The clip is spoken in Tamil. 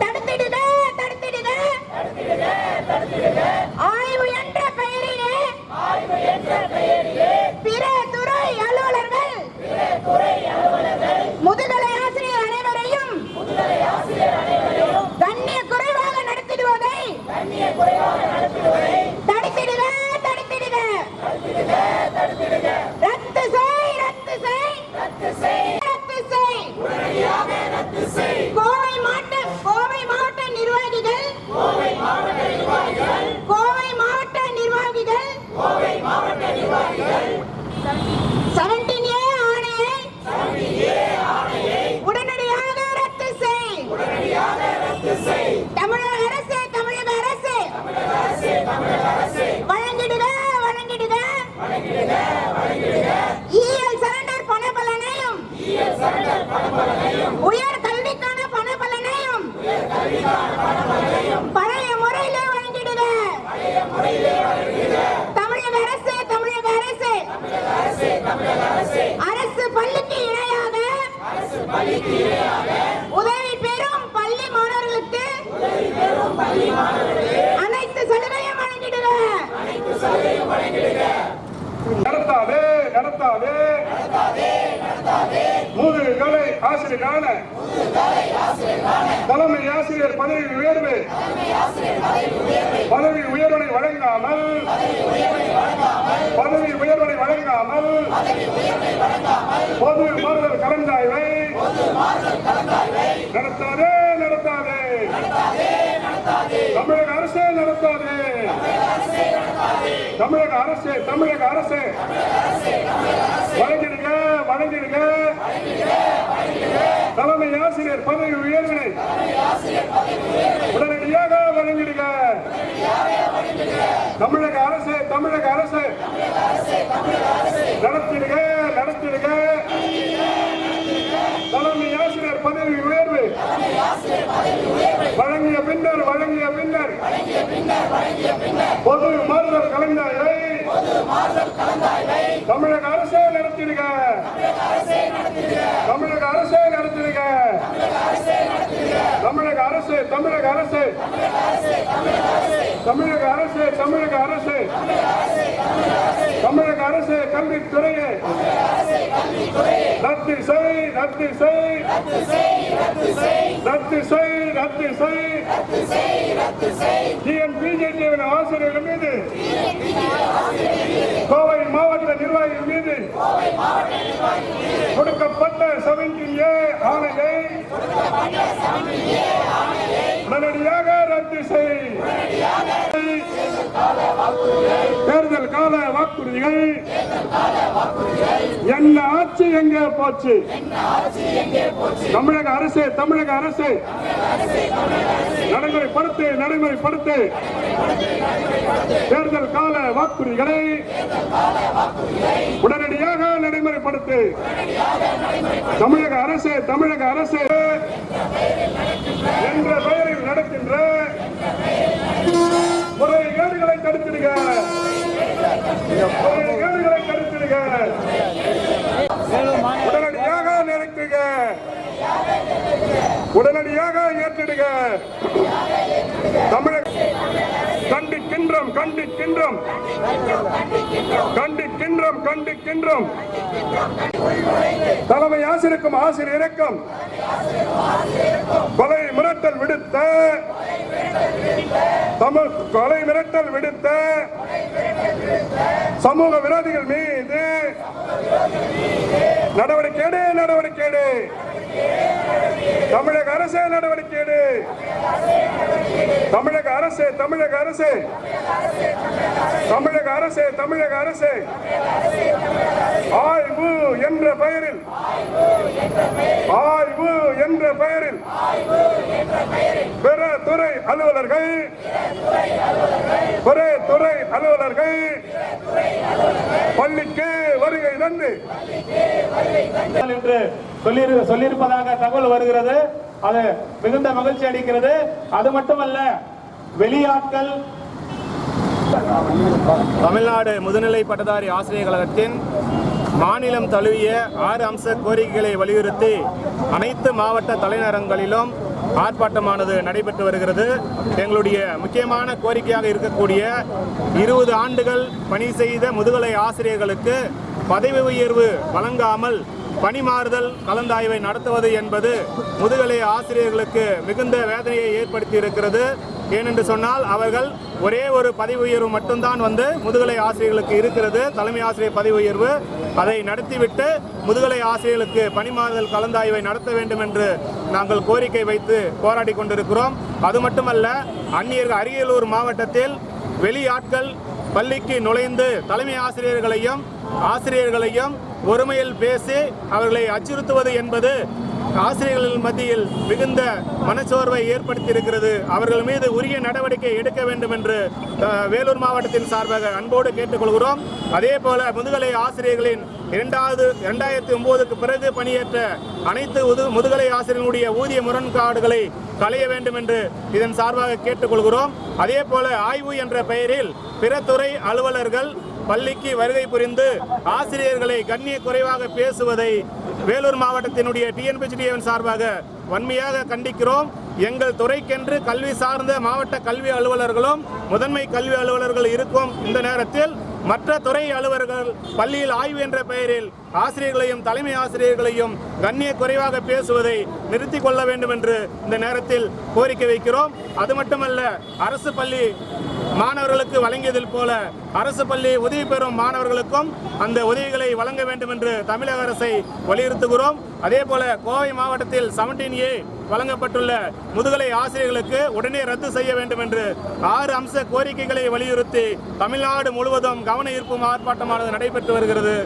தடுத்திடுக தடுத்திடுக ஆய்வு என்ற பெயரிலே பிற துறை அலுவலர்கள் முதுகலை ஆசிரியர் அனைவரையும் கண்ணிய குறைவாக நடத்திடுவதை தடுத்திடுக தடுத்திடுக ரத்து செய் ரத்து செய் ரத்து செய் கோவை மாவட்ட கோவை மாவட்ட நிர்வாகிகள் கோவை மாவட்ட நிர்வாகிகள் செவன்டீன் ஏ ஆணையை உடனடியாக ரத்து செய் தமிழக அரசு தமிழக அரசு வழங்கிடுக வழங்கிடுக இஎல் சரண்டர் பணபலனையும் உயர் கல்விக்கான பணபலனையும் பழைய முறையிலே வழங்கிடுக தமிழக அரசு தமிழக அரசு அரசு பள்ளிக்கு இணையாக உதவி பெறும் பள்ளி மாணவர்களுக்கு அனைத்து சலுகையும் வழங்கிடுக. நடத்தாதே நடத்தாதே. முதுகலை ஆசிரியரான தலைமை ஆசிரியர் பதவி உயர்வு. பதவி உயர்வனை வழங்காமல் பதவி உயர்வனை வழங்காமல் பொது மாறுதல் கலந்தாய்வை நடத்தாதே நடத்தாதே. தமிழக அரசே நடத்தாதே. தமிழக அரசு தமிழக அரசு வழங்கிடுங்க வழங்கிடுங்க. தலைமை ஆசிரியர் பதவி உயர்வினை உடனடியாக வழங்கிடுங்க. தமிழக அரசு தமிழக அரசு நடத்திடுங்க நடத்திடுங்க தலைமை ஆசிரியர் பதவி உயர்வு வழங்கிய பின்னர் வழங்கிய பின்னர் பொது மாறுதல் கலந்தாய்வை தமிழக அரசே நடத்திடுக. தமிழக அரசே நடத்திடுக. தமிழக அரசு தமிழக அரசு தமிழக அரசு தமிழக அரசு. தமிழக அரசு கல்வித்துறையை. ரத்து செய் ரத்து செய் ரத்து செய் ரத்து செய் டிஎன்பிஜேடியின் ஆசிரியர்கள் மீது. கோவை மாவட்ட நிர்வாகிகள் மீது. கொடுக்கப்பட்ட செவன்டீன் ஏ ஆணையை. உடனடியாக ரத்து செய். தேர்தல் கால வாக்குறுதிகள் என்ன ஆட்சி எங்கே போச்சு? தமிழக அரசு தமிழக அரசு. நடைமுறைப்படுத்து நடைமுறைப்படுத்து. தேர்தல் கால வாக்குறுதிகளை உடனடியாக நடைமுறைப்படுத்து. தமிழக அரசு தமிழக அரசு. என்ற பெயரில் நடக்கின்ற முறைகேடுகளை தடுத்திடுக முறைகேடுகளை தடுத்திடுக. உடனடியாக நிறுத்துக உடனடியாக ஏற்றிடுக தமிழக கண்டிக்கின்றோம் கண்டிக்கின்றோம் கண்டிக்கின்றோம் கண்டிக்கின்றோம் தலைமை ஆசிரியருக்கும் ஆசிரியருக்கும் கொலை மிரட்டல் விடுத்த தமிழ் கொலை மிரட்டல் விடுத்த சமூக விரோதிகள் மீது நடவடிக்கை எடு நடவடிக்கை எடு. தமிழக அரசு நடவடிக்கை எடு. தமிழக அரசு தமிழக அரசு. தமிழக அரசு தமிழக அரசு. ஆய்வு என்ற பெயரில். ஆய்வு என்ற பெயரில். பிற துறை அலுவலர்கள். பிற துறை அலுவலர்கள். பள்ளிக்கு வருகை தந்து. என்று சொல்லி சொல்லியிருப்பதாக தகவல் வருகிறது. அது மிகுந்த மகிழ்ச்சி அளிக்கிறது. அது மட்டுமல்ல வெளியாட்கள் தமிழ்நாடு முதுநிலை பட்டதாரி ஆசிரியர் கழகத்தின் மாநிலம் தழுவிய ஆறு அம்ச கோரிக்கைகளை வலியுறுத்தி அனைத்து மாவட்ட தலைநகரங்களிலும் ஆர்ப்பாட்டமானது நடைபெற்று வருகிறது. எங்களுடைய முக்கியமான கோரிக்கையாக இருக்கக்கூடிய இருபது ஆண்டுகள் பணி செய்த முதுகலை ஆசிரியர்களுக்கு பதவி உயர்வு வழங்காமல் பணிமாறுதல் கலந்தாய்வை நடத்துவது என்பது முதுகலை ஆசிரியர்களுக்கு மிகுந்த வேதனையை ஏற்படுத்தி இருக்கிறது ஏனென்று சொன்னால் அவர்கள் ஒரே ஒரு பதவி உயர்வு மட்டும்தான் வந்து முதுகலை ஆசிரியர்களுக்கு இருக்கிறது. தலைமை ஆசிரியர் பதவி உயர்வு அதை நடத்திவிட்டு முதுகலை ஆசிரியர்களுக்கு பணிமாறுதல் கலந்தாய்வை நடத்த வேண்டும் என்று நாங்கள் கோரிக்கை வைத்து போராடி கொண்டிருக்கிறோம். அது மட்டுமல்ல அந்நியர் அரியலூர் மாவட்டத்தில் வெளியாட்கள் பள்ளிக்கு நுழைந்து தலைமை ஆசிரியர்களையும் ஆசிரியர்களையும் ஒருமையில் பேசி அவர்களை அச்சுறுத்துவது என்பது ஆசிரியர்கள் மத்தியில் மிகுந்த மனச்சோர்வை ஏற்படுத்தியிருக்கிறது. அவர்கள் மீது உரிய நடவடிக்கை எடுக்க வேண்டும் என்று வேலூர் மாவட்டத்தின் சார்பாக அன்போடு கேட்டுக்கொள்கிறோம். அதே போல முதுகலை ஆசிரியர்களின் இரண்டாவது இரண்டாயிரத்தி ஒன்பதுக்கு பிறகு பணியேற்ற அனைத்து உது- முதுகலை ஆசிரியர்களுடைய ஊதிய முரண்பாடுகளை களைய வேண்டும் என்று இதன் சார்பாக கேட்டுக்கொள்கிறோம். அதே போல ஆய்வு என்ற பெயரில் பிற துறை அலுவலர்கள் பள்ளிக்கு வருகை புரிந்து ஆசிரியர்களை கண்ணிய குறைவாக பேசுவதை வேலூர் மாவட்டத்தினுடைய டிஎன்பிசிடிஎன் சார்பாக வன்மையாக கண்டிக்கிறோம். எங்கள் துறைக்கென்று கல்வி சார்ந்த மாவட்ட கல்வி அலுவலர்களும் முதன்மை கல்வி அலுவலர்கள் இருக்கும் இந்த நேரத்தில் மற்ற துறை அலுவலர்கள் பள்ளியில் ஆய்வு என்ற பெயரில் ஆசிரியர்களையும் தலைமை ஆசிரியர்களையும் கண்ணிய குறைவாக பேசுவதை நிறுத்திக் கொள்ள வேண்டும் என்று இந்த நேரத்தில் கோரிக்கை வைக்கிறோம். அது மட்டுமல்ல அரசு பள்ளி மாணவர்களுக்கு வழங்கியதில் போல அரசு பள்ளி உதவி பெறும் மாணவர்களுக்கும் அந்த உதவிகளை வழங்க வேண்டும் என்று தமிழக அரசை வலியுறுத்துகிறோம். அதே போல கோவை மாவட்டத்தில் செவன்டீன் ஏ வழங்கப்பட்டுள்ள முதுகலை ஆசிரியர்களுக்கு உடனே ரத்து செய்ய வேண்டும் என்று ஆறு அம்ச கோரிக்கைகளை வலியுறுத்தி தமிழ்நாடு முழுவதும் கவன ஈர்ப்பும் ஆர்ப்பாட்டமானது நடைபெற்று வருகிறது.